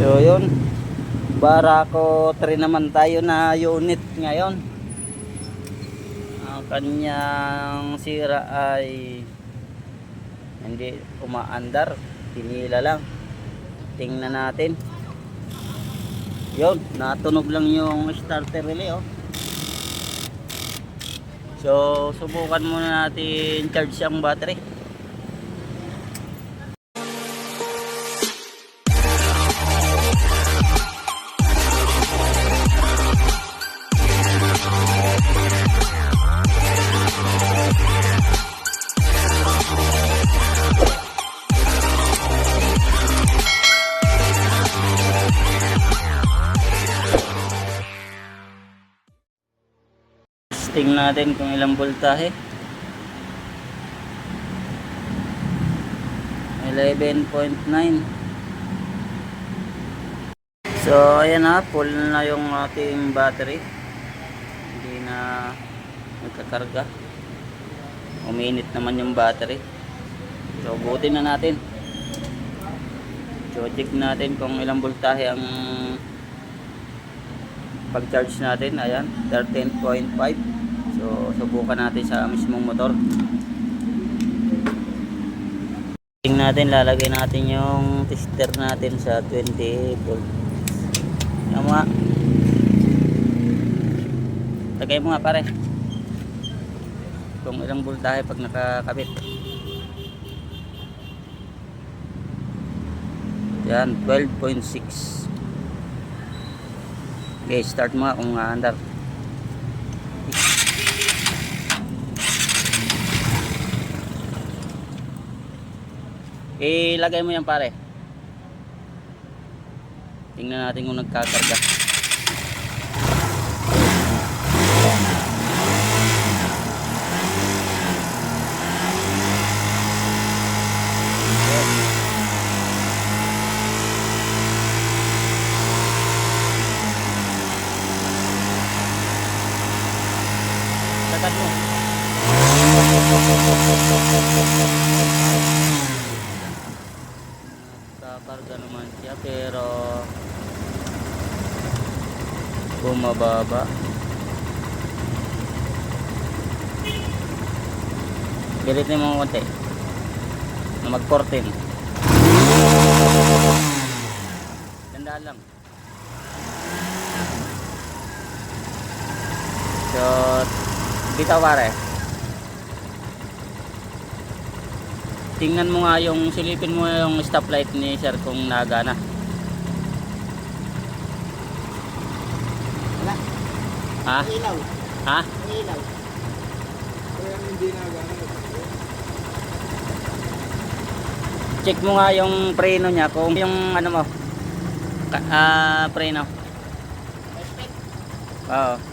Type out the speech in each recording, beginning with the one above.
So yun. Barako 3 naman tayo na unit ngayon. Ang kanyang sira ay hindi umaandar. Tinila lang. Tingnan natin. Yun, natunog lang yung starter relay oh. So, subukan muna natin charge ang battery. Testing natin kung ilang voltahe. 11.9 So ayan na, full na yung ating battery. Hindi na nagkakarga. Uminit naman yung battery. So butin na natin. So check natin kung ilang voltahe ang pag-charge natin. Ayan, 13.5. So subukan natin sa mismong motor. Tingnan natin, lalagay natin yung tester natin sa 20 volt. Tama. Lagay mo nga pare. Kung ilang voltahe pag nakakabit. Yan, 12.6. Okay, start mo nga kung aandar. Ilagay mo yan pare. Tingnan natin kung nagkakarga. Lagad mo. Kakarga naman siya pero bumababa. Pilitin mo konti na mag 14. Tandaan lang. So, bitaw pare. Tingnan mo nga yung silipin mo yung stoplight ni sir kung nagana. Wala. Ha? Ang ilaw. Ha? Ang ilaw. Kaya hindi na gano'n. Check mo nga yung preno niya kung yung ano mo. Ah, preno. Oo.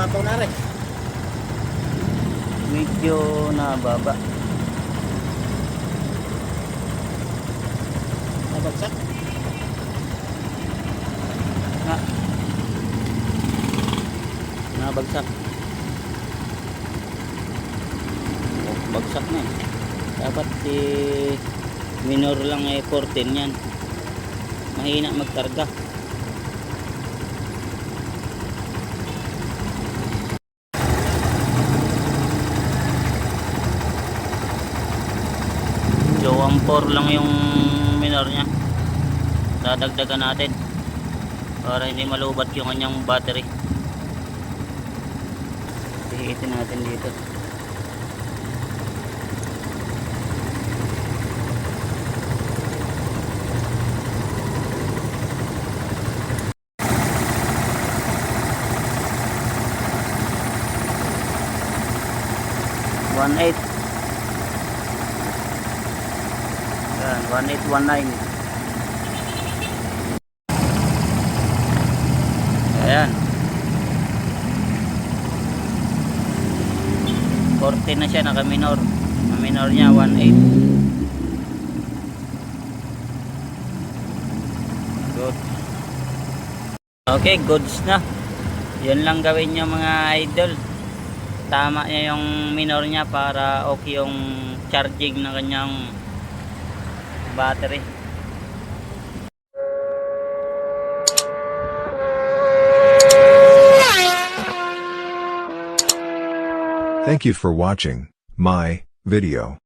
Mababaw na rin. Medyo nababa. Nabagsak. Ha? Nabagsak. Oh, bagsak na eh. Dapat si minor lang eh 14 yan. Mahina magkarga. So 1.4 lang yung minor niya. Dadagdagan natin para hindi malubat yung kanyang battery. Hihitin natin dito. One eight. 1819 ayan. 40 na siya naka minor ang minor niya 18 good. Okay goods na. Yun lang gawin nyo mga idol. Tama niya yung minor niya para okay yung charging ng kanyang battery. Thank you for watching my video.